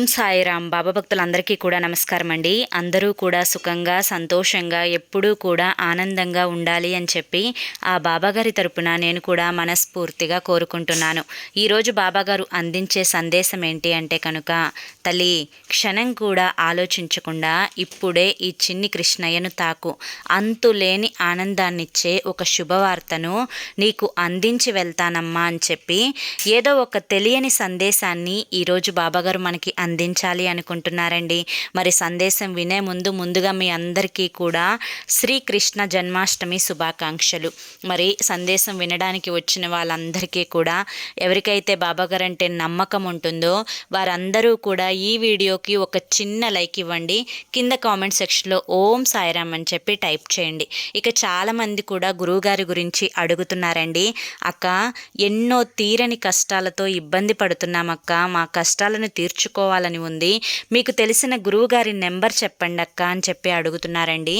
ఓం సాయిరామ్. బాబా భక్తులందరికీ కూడా నమస్కారం అండి. అందరూ కూడా సుఖంగా సంతోషంగా ఎప్పుడూ కూడా ఆనందంగా ఉండాలి అని చెప్పి ఆ బాబాగారి తరపున నేను కూడా మనస్ఫూర్తిగా కోరుకుంటున్నాను. ఈరోజు బాబాగారు అందించే సందేశం ఏంటి అంటే కనుక తల్లి క్షణం కూడా ఆలోచించకుండా ఇప్పుడే ఈ చిన్ని కృష్ణయ్యను తాకు. అంతులేని ఆనందాన్నిచ్చే ఒక శుభవార్తను నీకు అందించి వెళ్తానమ్మా అని చెప్పి ఏదో ఒక తెలియని సందేశాన్ని ఈరోజు బాబాగారు మనకి అందించాలి అనుకుంటున్నారండి. మరి సందేశం వినే ముందు ముందుగా మీ అందరికీ కూడా శ్రీకృష్ణ జన్మాష్టమి శుభాకాంక్షలు. మరి సందేశం వినడానికి వచ్చిన వాళ్ళందరికీ కూడా ఎవరికైతే బాబాగారు అంటే నమ్మకం ఉంటుందో వారందరూ కూడా ఈ వీడియోకి ఒక చిన్న లైక్ ఇవ్వండి. కింద కామెంట్ సెక్షన్లో ఓం సాయిరామ్ అని చెప్పి టైప్ చేయండి. ఇక చాలామంది కూడా గురువుగారి గురించి అడుగుతున్నారండి. అక్క ఎన్నో తీరని కష్టాలతో ఇబ్బంది పడుతున్నామక్క మా కష్టాలను తీర్చుకోవాలి తీర్చుకోవాలని ఉంది. మీకు తెలిసిన గురువుగారి నెంబర్ చెప్పండి అక్క అని చెప్పి అడుగుతున్నారండి.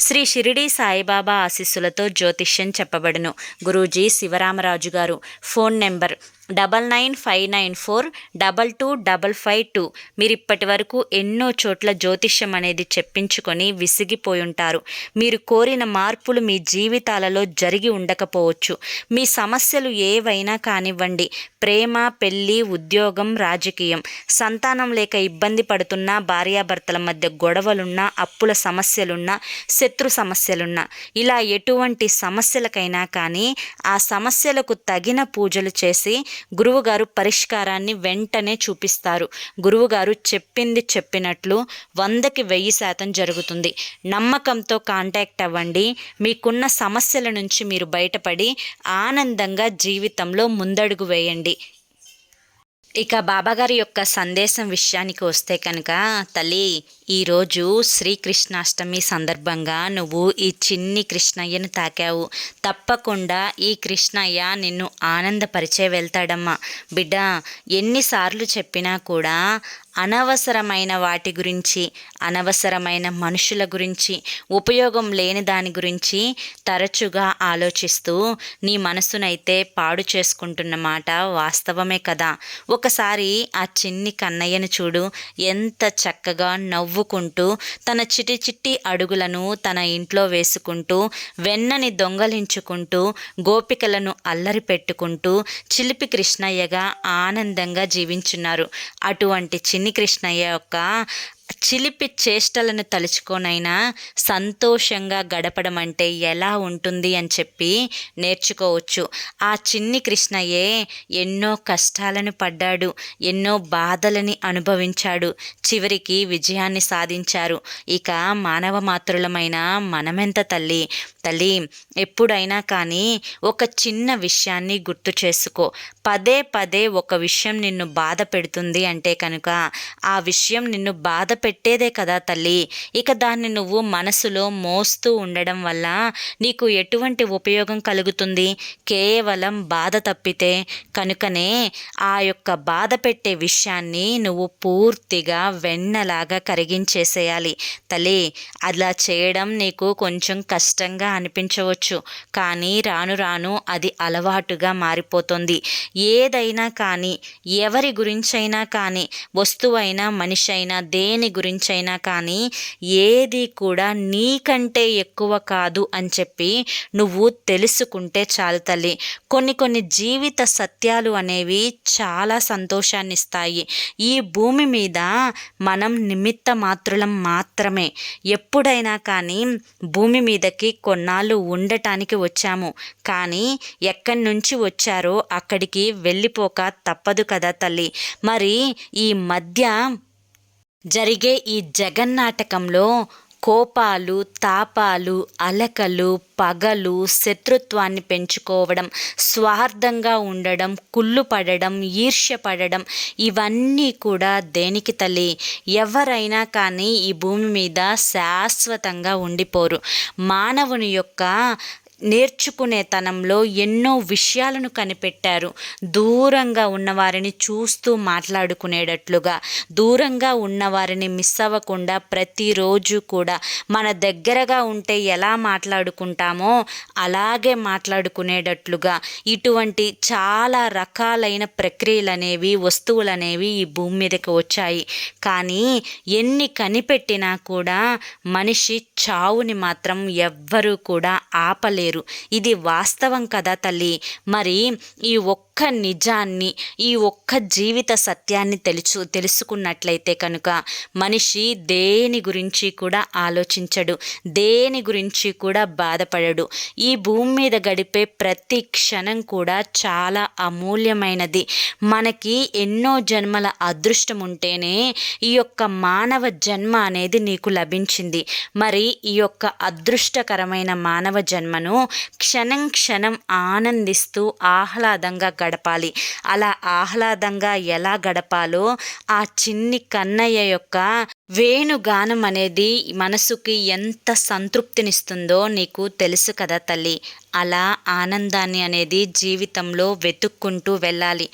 శ్రీ షిరిడి సాయిబాబా ఆశీస్సులతో జ్యోతిష్యం చెప్పబడును. గురూజీ శివరామరాజు గారు phone number double nine five nine four double two double five two. మీరు ఇప్పటి వరకు ఎన్నో చోట్ల జ్యోతిష్యం అనేది చెప్పించుకొని విసిగిపోయి ఉంటారు మీరు కోరిన మార్పులు మీ జీవితాలలో జరిగి ఉండకపోవచ్చు. మీ సమస్యలు ఏవైనా కానివ్వండి. ప్రేమ పెళ్ళి ఉద్యోగం రాజకీయం. సంతానం లేక ఇబ్బంది పడుతున్న భార్యాభర్తల మధ్య గొడవలున్నా అప్పుల సమస్యలున్నా శత్రు సమస్యలున్నా. ఇలా ఎటువంటి సమస్యలకైనా కానీ ఆ సమస్యలకు తగిన పూజలు చేసి గురువుగారు పరిష్కారాన్ని వెంటనే చూపిస్తారు. గురువుగారు చెప్పింది చెప్పినట్లు వందకి వెయ్యి శాతం జరుగుతుంది. నమ్మకంతో కాంటాక్ట్ అవ్వండి. మీకున్న సమస్యల నుంచి మీరు బయటపడి ఆనందంగా జీవితంలో ముందడుగు వేయండి. ఇక బాబాగారి యొక్క సందేశం విషయానికి వస్తే కనుక తల్లి ఈరోజు శ్రీకృష్ణాష్టమి సందర్భంగా నువ్వు ఈ చిన్ని కృష్ణయ్యను తాకావు. తప్పకుండా ఈ కృష్ణయ్య నిన్ను ఆనందపరిచే వెళ్తాడమ్మా. బిడ్డ ఎన్నిసార్లు చెప్పినా కూడా అనవసరమైన వాటి గురించి అనవసరమైన మనుషుల గురించి ఉపయోగం లేని దాని గురించి తరచుగా ఆలోచిస్తూ నీ మనసునైతే పాడు చేసుకుంటున్న మాట వాస్తవమే కదా. ఒకసారి ఆ చిన్ని కన్నయ్యను చూడు ఎంత చక్కగా నవ్వు నవ్వుకుంటూ తన చిటి చిట్టి అడుగులను తన ఇంట్లో వేసుకుంటూ వెన్నని దొంగలించుకుంటూ గోపికలను అల్లరి పెట్టుకుంటూ చిలిపి కృష్ణయ్యగా ఆనందంగా జీవించున్నారు. అటువంటి చిన్ని కృష్ణయ్య యొక్క చిలిపి చేష్టలను తలుచుకోనైనా సంతోషంగా గడపడం అంటే ఎలా ఉంటుంది అని చెప్పి నేర్చుకోవచ్చు. ఆ చిన్ని కృష్ణయ్యే ఎన్నో కష్టాలను పడ్డాడు ఎన్నో బాధలని అనుభవించాడు చివరికి విజయాన్ని సాధించారు. ఇక మానవ మాతృలమైన మనమెంత తల్లి? తల్లి ఎప్పుడైనా కానీ ఒక చిన్న విషయాన్ని గుర్తు చేసుకో. పదే పదే ఒక విషయం నిన్ను బాధ పెడుతుంది అంటే కనుక ఆ విషయం నిన్ను బాధ పెట్టేదే కదా తల్లి. ఇక దాన్ని నువ్వు మనసులో మోస్తూ ఉండడం వల్ల నీకు ఎటువంటి ఉపయోగం కలుగుతుంది? కేవలం బాధ తప్పితే. కనుకనే ఆ యొక్క బాధ పెట్టే విషయాన్ని నువ్వు పూర్తిగా వెన్నలాగా కరిగించేసేయాలి. తల్లి అలా చేయడం నీకు కొంచెం కష్టంగా అనిపించవచ్చు. కానీ రాను రాను అది అలవాటుగా మారిపోతుంది. ఏదైనా కానీ ఎవరి గురించైనా కానీ వస్తువైనా మనిషి అయినా దేని గురించైనా కానీ ఏది కూడా నీకంటే ఎక్కువ కాదు అని చెప్పి నువ్వు తెలుసుకుంటే చాలు తల్లి. కొన్ని కొన్ని జీవిత సత్యాలు అనేవి చాలా సంతోషాన్ని ఇస్తాయి ఈ భూమి మీద మనం నిమిత్త మాత్రులం మాత్రమే. ఎప్పుడైనా కానీ భూమి మీదకి కొన్నాళ్ళు ఉండటానికి వచ్చాము. కానీ ఎక్కడి నుంచి వచ్చారో అక్కడికి వెళ్ళిపోక తప్పదు కదా తల్లి. మరి ఈ మధ్య జరిగే ఈ జగన్నాటకంలో కోపాలు తాపాలు అలకలు పగలు శత్రుత్వాన్ని పెంచుకోవడం స్వార్థంగా ఉండడం కుళ్ళు పడడం ఈర్ష్య పడడం ఇవన్నీ కూడా దేనికి తల్లి? ఎవరైనా కానీ ఈ భూమి మీద శాశ్వతంగా ఉండిపోరు. మానవుని యొక్క నేర్చుకునే తనంలో ఎన్నో విషయాలను కనిపెట్టారు. దూరంగా ఉన్నవారిని చూస్తూ మాట్లాడుకునేటట్లుగా దూరంగా ఉన్నవారిని మిస్ అవ్వకుండా ప్రతిరోజు కూడా మన దగ్గరగా ఉంటే ఎలా మాట్లాడుకుంటామో అలాగే మాట్లాడుకునేటట్లుగా ఇటువంటి చాలా రకాలైన ప్రక్రియలు అనేవి వస్తువులు అనేవి ఈ భూమి మీదకి వచ్చాయి. కానీ ఎన్ని కనిపెట్టినా కూడా మనిషి చావుని మాత్రం ఎవ్వరూ కూడా ఆపలేరు ఇది వాస్తవం కదా తల్లి. మరి ఈ ఒక్క నిజాన్ని ఈ ఒక్క జీవిత సత్యాన్ని తెలుసు తెలుసుకున్నట్లయితే కనుక మనిషి దేని గురించి కూడా ఆలోచించడు దేని గురించి కూడా బాధపడడు. ఈ భూమి మీద గడిపే ప్రతి క్షణం కూడా చాలా అమూల్యమైనది. మనకి ఎన్నో జన్మల అదృష్టం ఉంటేనే ఈ యొక్క మానవ జన్మ అనేది నీకు లభించింది. మరి ఈ యొక్క అదృష్టకరమైన మానవ జన్మను క్షణం క్షణం ఆనందిస్తూ ఆహ్లాదంగా గడపాలి. అలా ఆహ్లాదంగా ఎలా గడపాలో ఆ చిన్ని కన్నయ్య యొక్క వేణుగానం అనేది మనసుకి ఎంత సంతృప్తినిస్తుందో నీకు తెలుసు కదా తల్లి. అలా ఆనందాన్ని అనేది జీవితంలో వెతుక్కుంటూ వెళ్ళాలి.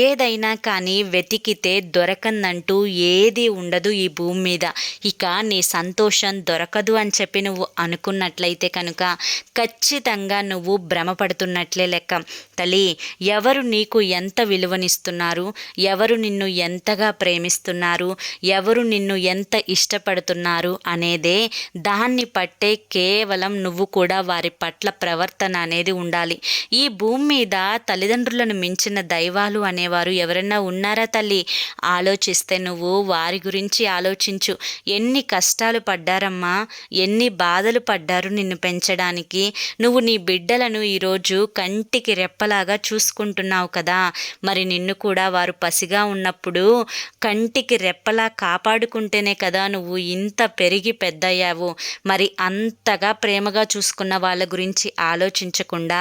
ఏదైనా కానీ వెతికితే దొరకందంటూ ఏది ఉండదు ఈ భూమి మీద. ఇక నీ సంతోషం దొరకదు అని చెప్పి నువ్వు అనుకున్నట్లయితే కనుక ఖచ్చితంగా నువ్వు భ్రమపడుతున్నట్లే లెక్క. తల్లి ఎవరు నీకు ఎంత విలువనిస్తున్నారు? ఎవరు నిన్ను ఎంతగా ప్రేమిస్తున్నారు? ఎవరు నిన్ను ఎంత ఎంత ఇష్టపడుతున్నారు అనేదే దాన్ని పట్టే కేవలం నువ్వు కూడా వారి పట్ల ప్రవర్తన అనేది ఉండాలి. ఈ భూమి మీద తల్లిదండ్రులను మించిన దైవాలు అనేవారు ఎవరైనా ఉన్నారా తల్లి? ఆలోచిస్తే నువ్వు వారి గురించి ఆలోచించు. ఎన్ని కష్టాలు పడ్డారమ్మా ఎన్ని బాధలు పడ్డారు నిన్ను పెంచడానికి. నువ్వు నీ బిడ్డలను ఈరోజు కంటికి రెప్పలాగా చూసుకుంటున్నావు కదా. మరి నిన్ను కూడా వారు పసిగా ఉన్నప్పుడు కంటికి రెప్పలా కాపాడుకుంటే వల్లనే కదా నువ్వు ఇంత పెరిగి పెద్దయ్యావు. మరి అంతగా ప్రేమగా చూసుకున్న వాళ్ళ గురించి ఆలోచించకుండా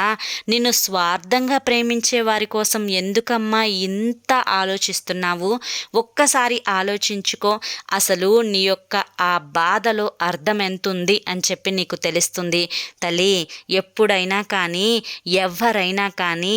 నిన్ను స్వార్థంగా ప్రేమించే వారి కోసం ఎందుకమ్మా ఇంత ఆలోచిస్తున్నావు? ఒక్కసారి ఆలోచించుకో అసలు నీ యొక్క ఆ బాధలో అర్థం ఎంతుంది అని చెప్పి నీకు తెలుస్తుంది. తల్లి ఎప్పుడైనా కానీ ఎవరైనా కానీ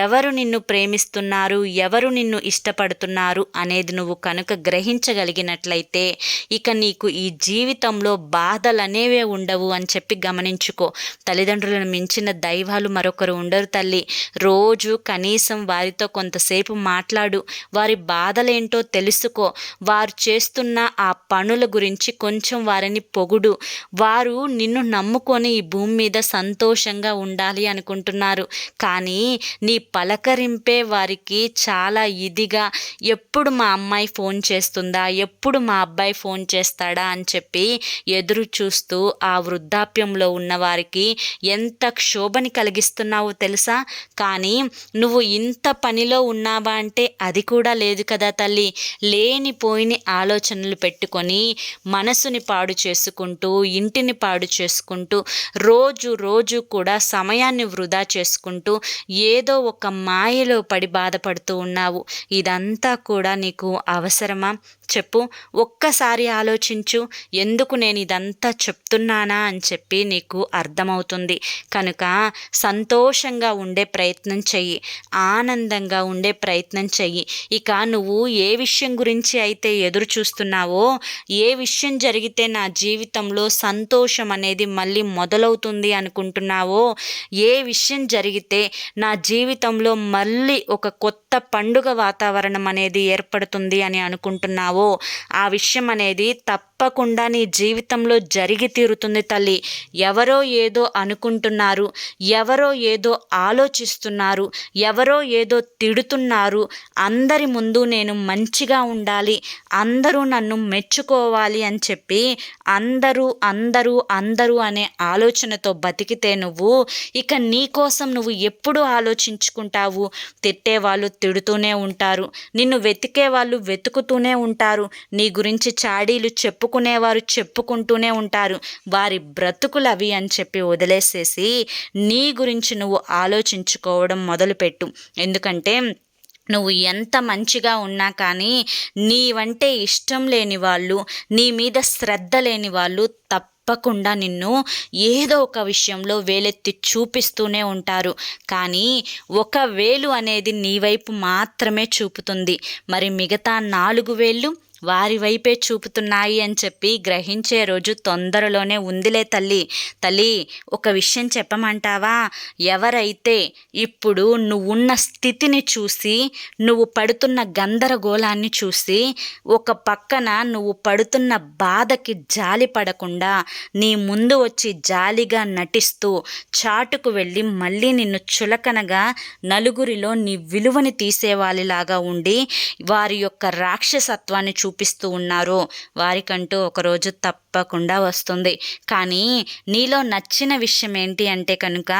ఎవరు నిన్ను ప్రేమిస్తున్నారు ఎవరు నిన్ను ఇష్టపడుతున్నారు అనేది నువ్వు కనుక గ్రహించగలిగినట్లయితే ఇక నీకు ఈ జీవితంలో బాధలు అనేవే ఉండవు అని చెప్పి గమనించుకో. తల్లిదండ్రులను మించిన దైవాలు మరొకరు ఉండరు తల్లి. రోజు కనీసం వారితో కొంతసేపు మాట్లాడు. వారి బాధలేంటో తెలుసుకో. వారు చేస్తున్న ఆ పనుల గురించి కొంచెం వారిని పొగుడు. వారు నిన్ను నమ్ముకొని ఈ భూమి మీద సంతోషంగా ఉండాలి అనుకుంటున్నారు. కానీ నీ పలకరింపే వారికి చాలా ఇదిగా. ఎప్పుడు మా అమ్మాయి ఫోన్ చేస్తుందా? ఎప్పుడు మా అబ్బాయి అబ్బాయి ఫోన్ చేస్తాడా అని చెప్పి ఎదురు చూస్తూ ఆ వృద్ధాప్యంలో ఉన్నవారికి ఎంత క్షోభని కలిగిస్తున్నావో తెలుసా? కానీ నువ్వు ఇంత పనిలో ఉన్నావా అంటే అది కూడా లేదు కదా తల్లి. లేనిపోయిన ఆలోచనలు పెట్టుకొని మనసుని పాడు చేసుకుంటూ ఇంటిని పాడు చేసుకుంటూ రోజు రోజు కూడా సమయాన్ని వృధా చేసుకుంటూ ఏదో ఒక మాయలో పడి బాధపడుతూ ఉన్నావు. ఇదంతా కూడా నీకు అవసరమా? చెప్పు ఒక్కసారి ఆలోచించు ఎందుకు నేను ఇదంతా చెప్తున్నానా అని చెప్పి నీకు అర్థమవుతుంది. కనుక సంతోషంగా ఉండే ప్రయత్నం చెయ్యి ఆనందంగా ఉండే ప్రయత్నం చెయ్యి. ఇక నువ్వు ఏ విషయం గురించి అయితే ఎదురు చూస్తున్నావో ఏ విషయం జరిగితే నా జీవితంలో సంతోషం అనేది మళ్ళీ మొదలవుతుంది అనుకుంటున్నావో ఏ విషయం జరిగితే నా జీవితంలో మళ్ళీ ఒక కొత్త పండుగ వాతావరణం అనేది ఏర్పడుతుంది అని అనుకుంటున్నావో ఆ విషయం అనేది తప్పకుండా నీ జీవితంలో జరిగి తీరుతుంది తల్లి. ఎవరో ఏదో అనుకుంటున్నారు ఎవరో ఏదో ఆలోచిస్తున్నారు ఎవరో ఏదో తిడుతున్నారు. అందరి ముందు నేను మంచిగా ఉండాలి అందరూ నన్ను మెచ్చుకోవాలి అని చెప్పి అందరూ అందరూ అందరూ అనే ఆలోచనతో బతికితే నువ్వు ఇక నీ కోసం నువ్వు ఎప్పుడు ఆలోచించుకుంటావు? తిట్టేవాళ్ళు తిడుతూనే ఉంటారు నిన్ను వెతికే వాళ్ళు వెతుకుతూనే ఉంటారు నీ గురించి చాడీలు చెప్పు చెప్పుకునేవారు చెప్పుకుంటూనే ఉంటారు. వారి బ్రతుకులు అవి అని చెప్పి వదిలేసేసి నీ గురించి నువ్వు ఆలోచించుకోవడం మొదలుపెట్టు. ఎందుకంటే నువ్వు ఎంత మంచిగా ఉన్నా కానీ నీవంటే ఇష్టం లేని వాళ్ళు నీ మీద శ్రద్ధ లేని వాళ్ళు తప్ప తప్పకుండా నిన్ను ఏదో ఒక విషయంలో వేలెత్తి చూపిస్తూనే ఉంటారు. కానీ ఒక వేలు అనేది నీ వైపు మాత్రమే చూపుతుంది. మరి మిగతా నాలుగు వేళ్ళు? వారి వైపే చూపుతున్నాయి అని చెప్పి గ్రహించే రోజు తొందరలోనే ఉందిలే తల్లి. తల్లి ఒక విషయం చెప్పమంటావా? ఎవరైతే ఇప్పుడు నువ్వున్న స్థితిని చూసి నువ్వు పడుతున్న గందరగోళాన్ని చూసి ఒక పక్కన నువ్వు పడుతున్న బాధకి జాలి పడకుండా నీ ముందు వచ్చి జాలిగా నటిస్తూ చాటుకు వెళ్ళి మళ్ళీ నిన్ను చులకనగా నలుగురిలో నీ విలువని తీసేవాళ్ళలాగా ఉండి వారి యొక్క రాక్షసత్వాన్ని చూపిస్తూ ఉన్నారో. వారికంటూ ఒకరోజు తప్పకుండా వస్తుంది. కానీ నీలో నచ్చిన విషయం ఏంటి అంటే కనుక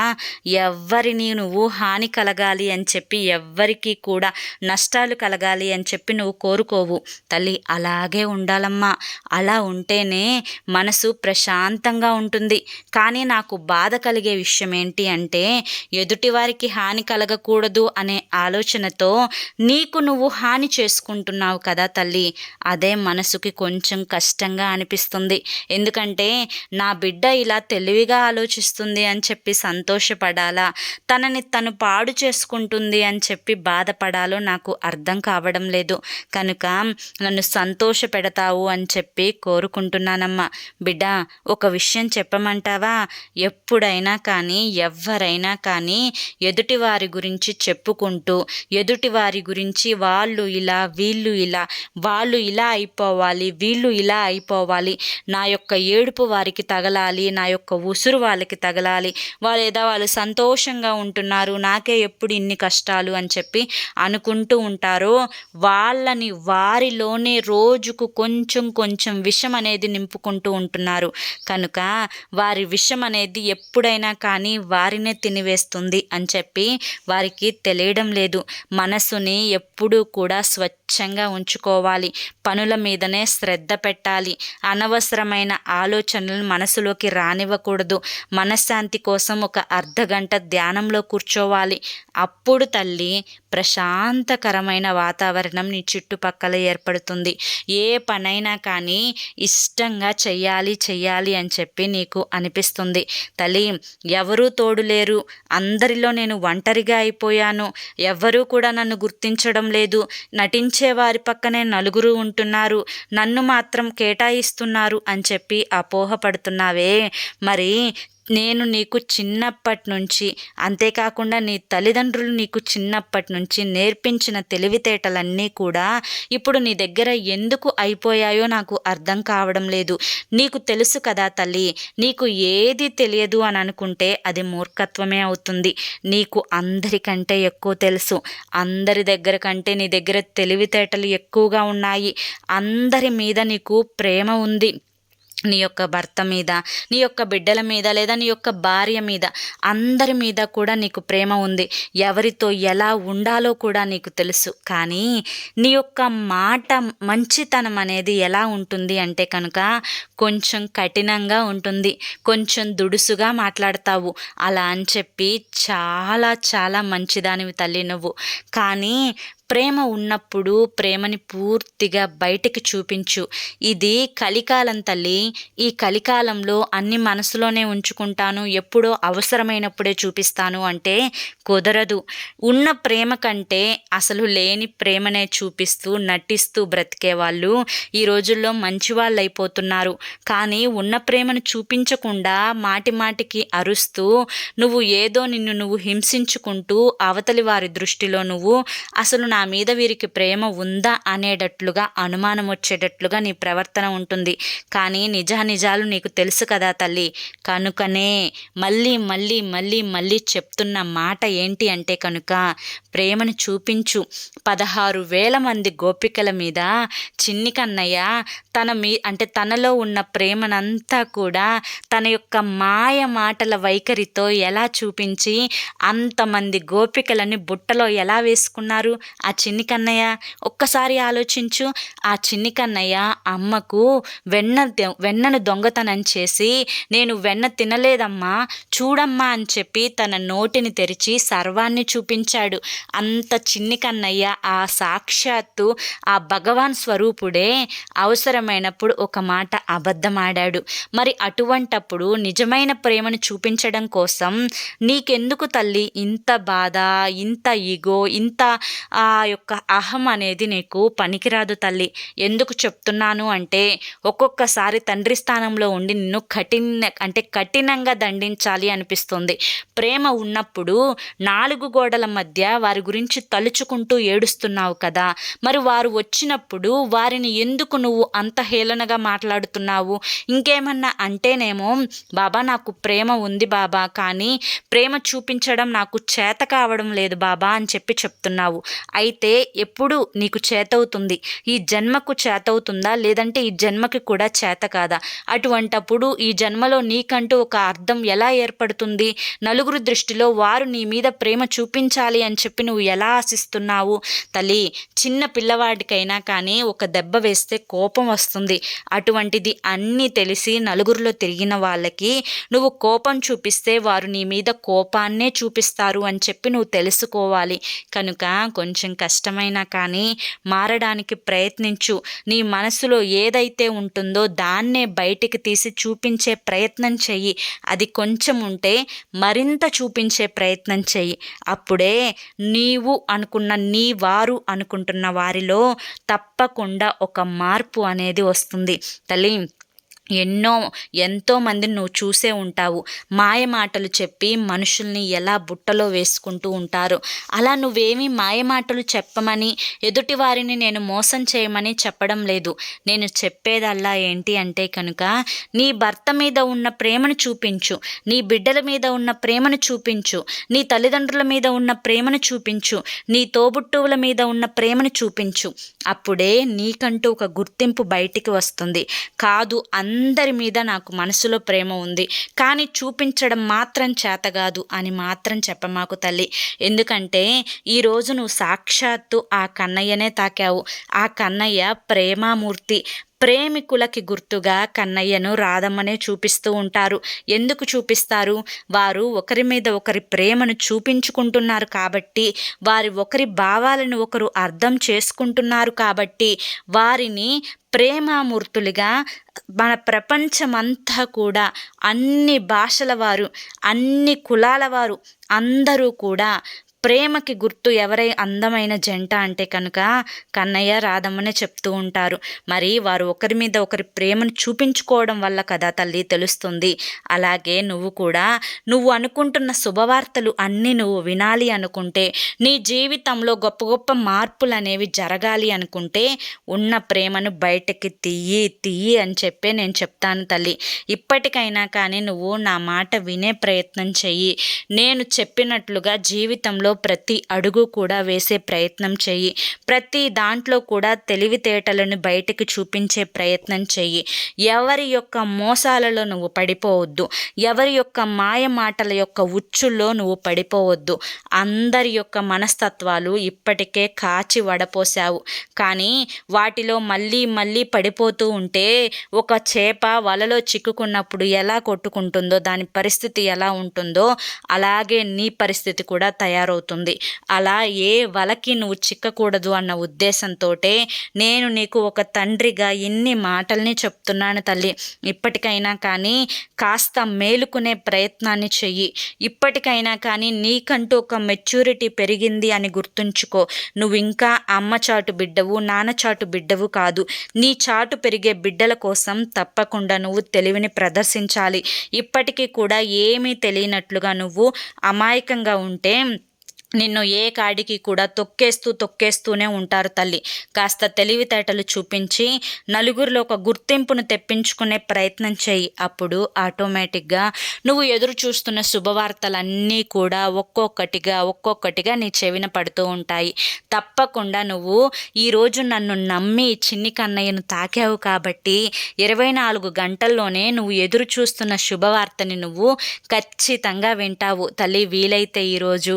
ఎవ్వరిని నువ్వు హాని కలగాలి అని చెప్పి ఎవ్వరికి కూడా నష్టాలు కలగాలి అని చెప్పి నువ్వు కోరుకోవు. తల్లి అలాగే ఉండాలమ్మా. అలా ఉంటేనే మనసు ప్రశాంతంగా ఉంటుంది. కానీ నాకు బాధ కలిగే విషయం ఏంటి అంటే ఎదుటివారికి హాని కలగకూడదు అనే ఆలోచనతో నీకు నువ్వు హాని చేసుకుంటున్నావు కదా తల్లి. అదే మనసుకి కొంచెం కష్టంగా అనిపిస్తుంది. ఎందుకంటే నా బిడ్డ ఇలా తెలివిగా ఆలోచిస్తుంది అని చెప్పి సంతోషపడాలా? తనని తను పాడు చేసుకుంటుంది అని చెప్పి బాధపడాలో నాకు అర్థం కావడం లేదు. కనుక నన్ను సంతోష పెడతావు అని చెప్పి కోరుకుంటున్నానమ్మా. బిడ్డ ఒక విషయం చెప్పమంటావా? ఎప్పుడైనా కానీ ఎవరైనా కానీ ఎదుటి వారి గురించి చెప్పుకుంటూ ఎదుటి వారి గురించి వాళ్ళు ఇలా వీళ్ళు ఇలా వాళ్ళు ఇలా ఇలా అయిపోవాలి వీళ్ళు ఇలా అయిపోవాలి. నా యొక్క ఏడుపు వారికి తగలాలి నా యొక్క ఉసురు వాళ్ళకి తగలాలి. వాళ్ళు ఏదో వాళ్ళు సంతోషంగా ఉంటున్నారు నాకే ఎప్పుడు ఇన్ని కష్టాలు అని చెప్పి అనుకుంటూ ఉంటారో వాళ్ళని వారిలోనే రోజుకు కొంచెం కొంచెం విషం అనేది నింపుకుంటూ ఉంటున్నారు. కనుక వారి విషం అనేది ఎప్పుడైనా కానీ వారినే తినివేస్తుంది అని చెప్పి వారికి తెలియడం లేదు. మనసుని ఎప్పుడూ కూడా స్వచ్ఛంగా ఉంచుకోవాలి. పనుల మీదనే శ్రద్ధ పెట్టాలి. అనవసరమైన ఆలోచనలు మనసులోకి రానివ్వకూడదు. మనశ్శాంతి కోసం ఒక అర్ధ గంట ధ్యానంలో కూర్చోవాలి. అప్పుడు తల్లి ప్రశాంతకరమైన వాతావరణం నీ చుట్టుపక్కల ఏర్పడుతుంది. ఏ పనైనా కానీ ఇష్టంగా చెయ్యాలి చెయ్యాలి అని చెప్పి నీకు అనిపిస్తుంది. తల్లి ఎవరూ తోడు లేరు. అందరిలో నేను ఒంటరిగా అయిపోయాను. ఎవరూ కూడా నన్ను గుర్తించడం లేదు. నటించే వారి పక్కనే నలుగురు ఉంటున్నారు నన్ను మాత్రం కేటాయిస్తున్నారు అని చెప్పి అపోహపడుతున్నావే. మరి నేను నీకు చిన్నప్పటి నుంచి అంతేకాకుండా నీ తల్లిదండ్రులు నీకు చిన్నప్పటి నుంచి నేర్పించిన తెలివితేటలన్నీ కూడా ఇప్పుడు నీ దగ్గర ఎందుకు అయిపోయాయో నాకు అర్థం కావడం లేదు. నీకు తెలుసు కదా తల్లి నీకు ఏది తెలియదు అని అనుకుంటే అది మూర్ఖత్వమే అవుతుంది. నీకు అందరికంటే ఎక్కువ తెలుసు. అందరి దగ్గర కంటే నీ దగ్గర తెలివితేటలు ఎక్కువగా ఉన్నాయి. అందరి మీద నీకు ప్రేమ ఉంది. నీ యొక్క భర్త మీద నీ యొక్క బిడ్డల మీద లేదా నీ యొక్క భార్య మీద అందరి మీద కూడా నీకు ప్రేమ ఉంది. ఎవరితో ఎలా ఉండాలో కూడా నీకు తెలుసు. కానీ నీ యొక్క మాట మంచితనం అనేది ఎలా ఉంటుంది అంటే కనుక కొంచెం కఠినంగా ఉంటుంది. కొంచెం దుడుసుగా మాట్లాడతావు. అలా అని చెప్పి చాలా చాలా మంచిదానివి తల్లి నువ్వు. కానీ ప్రేమ ఉన్నప్పుడు ప్రేమని పూర్తిగా బయటికి చూపించు. ఇది కలికాలం తల్లి ఈ కలికాలంలో అన్ని మనసులోనే ఉంచుకుంటాను ఎప్పుడో అవసరమైనప్పుడే చూపిస్తాను అంటే కుదరదు. ఉన్న ప్రేమ కంటే అసలు లేని ప్రేమనే చూపిస్తూ నటిస్తూ బ్రతికే వాళ్ళు ఈ రోజుల్లో మంచి వాళ్ళు అయిపోతున్నారు కానీ ఉన్న ప్రేమను చూపించకుండా మాటి మాటికి అరుస్తూ నువ్వు ఏదో నిన్ను నువ్వు హింసించుకుంటూ అవతలి వారి దృష్టిలో నువ్వు అసలు నా మీద వీరికి ప్రేమ ఉందా అనేటట్లుగా అనుమానం వచ్చేటట్లుగా నీ ప్రవర్తన ఉంటుంది. కానీ నిజానిజాలు నీకు తెలుసు కదా తల్లి. కనుకనే మళ్ళీ మళ్ళీ మళ్ళీ మళ్ళీ చెప్తున్న మాట ఏంటి అంటే కనుక ప్రేమను చూపించు. పదహారు వేల మంది గోపికల మీద చిన్ని కన్నయ్య తన మీ అంటే తనలో ఉన్న ప్రేమనంతా కూడా తన యొక్క మాయ మాటల వైఖరితో ఎలా చూపించి అంతమంది గోపికలని బుట్టలో ఎలా వేసుకున్నారు? ఆ చిన్ని కన్నయ్య ఒక్కసారి ఆలోచించు ఆ చిన్ని కన్నయ్య అమ్మకు వెన్న వెన్నను దొంగతనం చేసి నేను వెన్న తినలేదమ్మా చూడమ్మా అని చెప్పి తన నోటిని తెరిచి సర్వాన్ని చూపించాడు. అంత చిన్ని కన్నయ్య ఆ సాక్షాత్తు ఆ భగవాన్ స్వరూపుడే అవసరమైనప్పుడు ఒక మాట అబద్ధమాడాడు. మరి అటువంటప్పుడు నిజమైన ప్రేమను చూపించడం కోసం నీకెందుకు తల్లి ఇంత బాధ ఇంత ఈగో ఇంత ఆ యొక్క అహం అనేది నీకు పనికిరాదు తల్లి. ఎందుకు చెప్తున్నాను అంటే ఒక్కొక్కసారి తండ్రి స్థానంలో ఉండి నిన్ను కఠిన అంటే కఠినంగా దండించాలి అనిపిస్తుంది. ప్రేమ ఉన్నప్పుడు నాలుగు గోడల మధ్య వారి గురించి తలుచుకుంటూ ఏడుస్తున్నావు కదా. మరి వారు వచ్చినప్పుడు వారిని ఎందుకు నువ్వు అంత హేళనగా మాట్లాడుతున్నావు? ఇంకేమన్నా అంటేనేమో బాబా నాకు ప్రేమ ఉంది బాబా కానీ ప్రేమ చూపించడం నాకు చేత కావడం లేదు బాబా అని చెప్పి చెప్తున్నావు. అయితే ఎప్పుడు నీకు చేతవుతుంది? ఈ జన్మకు చేతవుతుందా? లేదంటే ఈ జన్మకి కూడా చేత కాదా? అటువంటప్పుడు ఈ జన్మలో నీకంటూ ఒక అర్థం ఎలా ఏర్పడుతుంది? నలుగురు దృష్టిలో వారు నీ మీద ప్రేమ చూపించాలి అని చెప్పి నువ్వు ఎలా ఆశిస్తున్నావు? తల్లి చిన్న పిల్లవాడికైనా కానీ ఒక దెబ్బ వేస్తే కోపం వస్తుంది. అటువంటిది అన్నీ తెలిసి నలుగురిలో తిరిగిన వాళ్ళకి నువ్వు కోపం చూపిస్తే వారు నీ మీద కోపాన్నే చూపిస్తారు అని చెప్పి నువ్వు తెలుసుకోవాలి. కనుక కొంచెం కష్టమైనా కానీ మారడానికి ప్రయత్నించు. నీ మనసులో ఏదైతే ఉంటుందో దాన్నే బయటికి తీసి చూపించే ప్రయత్నం చెయ్యి. అది కొంచెం ఉంటే మరింత చూపించే ప్రయత్నం చెయ్యి. అప్పుడే నీవు అనుకున్న నీ వారు అనుకుంటున్న వారిలో తప్పకుండా ఒక మార్పు అనేది వస్తుంది. తల్లి ఎన్నో ఎంతోమందిని నువ్వు చూసే ఉంటావు. మాయ మాటలు చెప్పి మనుషుల్ని ఎలా బుట్టలో వేసుకుంటూ ఉంటారు. అలా నువ్వేమీ మాయ మాటలు చెప్పమని ఎదుటి వారిని నేను మోసం చేయమని చెప్పడం లేదు. నేను చెప్పేదల్లా ఏంటి అంటే కనుక నీ భర్త మీద ఉన్న ప్రేమను చూపించు. నీ బిడ్డల మీద ఉన్న ప్రేమను చూపించు. నీ తల్లిదండ్రుల మీద ఉన్న ప్రేమను చూపించు. నీ తోబుట్టువుల మీద ఉన్న ప్రేమను చూపించు. అప్పుడే నీకంటూ ఒక గుర్తింపు బయటికి వస్తుంది. కాదు అంత అందరి మీద నాకు మనసులో ప్రేమ ఉంది. కానీ చూపించడం మాత్రం చేత కాదు అని మాత్రం చెప్పమాకు తల్లి. ఎందుకంటే ఈరోజు నువ్వు సాక్షాత్తు ఆ కన్నయ్యనే తాకావు. ఆ కన్నయ్య ప్రేమామూర్తి. ప్రేమికులకి గుర్తుగా కన్నయ్యను రాధమ్మనే చూపిస్తూ ఉంటారు. ఎందుకు చూపిస్తారు? వారు ఒకరి మీద ఒకరి ప్రేమను చూపించుకుంటున్నారు కాబట్టి వారి ఒకరి భావాలను ఒకరు అర్థం చేసుకుంటున్నారు కాబట్టి వారిని ప్రేమామూర్తులుగా మన ప్రపంచమంతా కూడా అన్ని భాషల వారు అన్ని కులాల వారు అందరూ కూడా ప్రేమకి గుర్తు ఎవరై అందమైన జంట అంటే కనుక కన్నయ్య రాధమ్మనే చెప్తూ ఉంటారు. మరి వారు ఒకరి మీద ఒకరి ప్రేమను చూపించుకోవడం వల్ల కదా తల్లి తెలుస్తుంది. అలాగే నువ్వు కూడా నువ్వు అనుకుంటున్న శుభవార్తలు అన్నీ నువ్వు వినాలి అనుకుంటే నీ జీవితంలో గొప్ప గొప్ప మార్పులు అనేవి జరగాలి అనుకుంటే ఉన్న ప్రేమను బయటకి తీయి తీయి అని చెప్పే నేను చెప్తాను తల్లి. ఇప్పటికైనా కానీ నువ్వు నా మాట వినే ప్రయత్నం చెయ్యి. నేను చెప్పినట్లుగా జీవితంలో ప్రతి అడుగు కూడా వేసే ప్రయత్నం చెయ్యి. ప్రతి దాంట్లో కూడా తెలివితేటలను బయటకు చూపించే ప్రయత్నం చెయ్యి. ఎవరి యొక్క మోసాలలో నువ్వు పడిపోవద్దు. ఎవరి యొక్క మాయ మాటల యొక్క ఉచ్చుల్లో నువ్వు పడిపోవద్దు. అందరి యొక్క మనస్తత్వాలు ఇప్పటికే కాచి వడపోసావు కానీ వాటిలో మళ్ళీ మళ్ళీ పడిపోతూ ఉంటే ఒక చేప వలలో చిక్కుకున్నప్పుడు ఎలా కొట్టుకుంటుందో దాని పరిస్థితి ఎలా ఉంటుందో అలాగే నీ పరిస్థితి కూడా తయారవుతుంది. అవుతుంది. అలా ఏ వలకి నువ్వు చిక్కకూడదు అన్న ఉద్దేశంతో నేను నీకు ఒక తండ్రిగా ఇన్ని మాటల్ని చెప్తున్నాను తల్లి. ఇప్పటికైనా కానీ కాస్త మేలుకునే ప్రయత్నాన్ని చెయ్యి. ఇప్పటికైనా కానీ నీకంటూ ఒక మెచ్యూరిటీ పెరిగింది అని గుర్తుంచుకో. నువ్వు ఇంకా అమ్మ చాటు బిడ్డవు నాన్న చాటు బిడ్డవు కాదు. నీ చాటు పెరిగే బిడ్డల కోసం తప్పకుండా నువ్వు తెలివిని ప్రదర్శించాలి. ఇప్పటికీ కూడా ఏమీ తెలియనట్లుగా నువ్వు అమాయకంగా ఉంటే నిన్ను ఏ కాడికి కూడా తొక్కేస్తూ తొక్కేస్తూనే ఉంటారు తల్లి. కాస్త తెలివితేటలు చూపించి నలుగురిలో ఒక గుర్తింపును తెప్పించుకునే ప్రయత్నం చేయి. అప్పుడు ఆటోమేటిక్గా నువ్వు ఎదురు చూస్తున్న శుభవార్తలన్నీ కూడా ఒక్కొక్కటిగా ఒక్కొక్కటిగా నీ చెవిన పడుతూ ఉంటాయి. తప్పకుండా నువ్వు ఈరోజు నన్ను నమ్మి చిన్ని కన్నయ్యను తాకావు కాబట్టి ఇరవై నాలుగు గంటల్లోనే నువ్వు ఎదురు చూస్తున్న శుభవార్తని నువ్వు ఖచ్చితంగా వింటావు. తల్లి వీలైతే ఈరోజు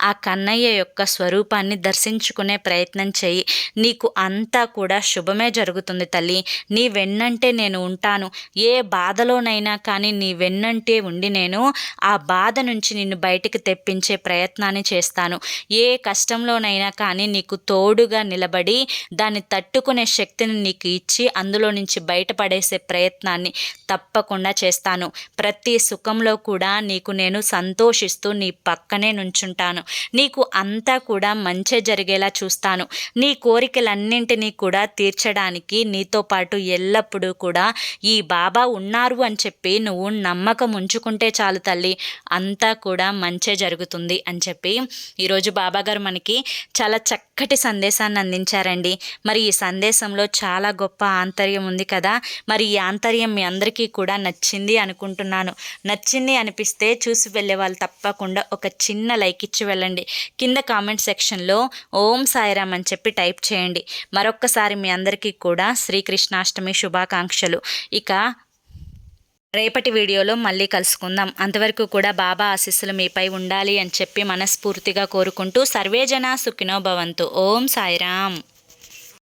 ఆ ఆ కన్నయ్య యొక్క స్వరూపాన్ని దర్శించుకునే ప్రయత్నం చేయి. నీకు అంతా కూడా శుభమే జరుగుతుంది తల్లి. నీ వెన్నంటే నేను ఉంటాను. ఏ బాధలోనైనా కానీ నీ వెన్నంటే ఉండి నేను ఆ బాధ నుంచి నిన్ను బయటికి తెప్పించే ప్రయత్నాన్ని చేస్తాను. ఏ కష్టంలోనైనా కానీ నీకు తోడుగా నిలబడి దాన్ని తట్టుకునే శక్తిని నీకు ఇచ్చి అందులో నుంచి బయటపడేసే ప్రయత్నాన్ని తప్పకుండా చేస్తాను. ప్రతి సుఖంలో కూడా నీకు నేను సంతోషిస్తూ నీ పక్కనే నుంచుంటాను. నీకు అంతా కూడా మంచి జరిగేలా చూస్తాను. నీ కోరికలన్నింటినీ కూడా తీర్చడానికి నీతో పాటు ఎల్లప్పుడూ కూడా ఈ బాబా ఉన్నారు అని చెప్పి నువ్వు నమ్మకం ఉంచుకుంటే చాలు తల్లి. అంతా కూడా మంచే జరుగుతుంది అని చెప్పి ఈరోజు బాబాగారు మనకి చాలా చక్కటి సందేశాన్ని అందించారండి. మరి ఈ సందేశంలో చాలా గొప్ప ఆంతర్యం ఉంది కదా. మరి ఈ ఆంతర్యం మీ అందరికీ కూడా నచ్చింది అనుకుంటున్నాను. నచ్చింది అనిపిస్తే చూసి వెళ్ళే వాళ్ళు తప్పకుండా ఒక చిన్న లైక్ ఇచ్చి వెళ్ళండి. కింద కామెంట్ సెక్షన్లో ఓం సాయిరామ్ అని చెప్పి టైప్ చేయండి. మరొక్కసారి మీ అందరికీ కూడా శ్రీకృష్ణాష్టమి శుభాకాంక్షలు. ఇక రేపటి వీడియోలో మళ్ళీ కలుసుకుందాం. అంతవరకు కూడా బాబా ఆశీస్సులు మీపై ఉండాలి అని చెప్పి మనస్ఫూర్తిగా కోరుకుంటూ సర్వేజన సుఖినో భవంతు. ఓం సాయిరామ్.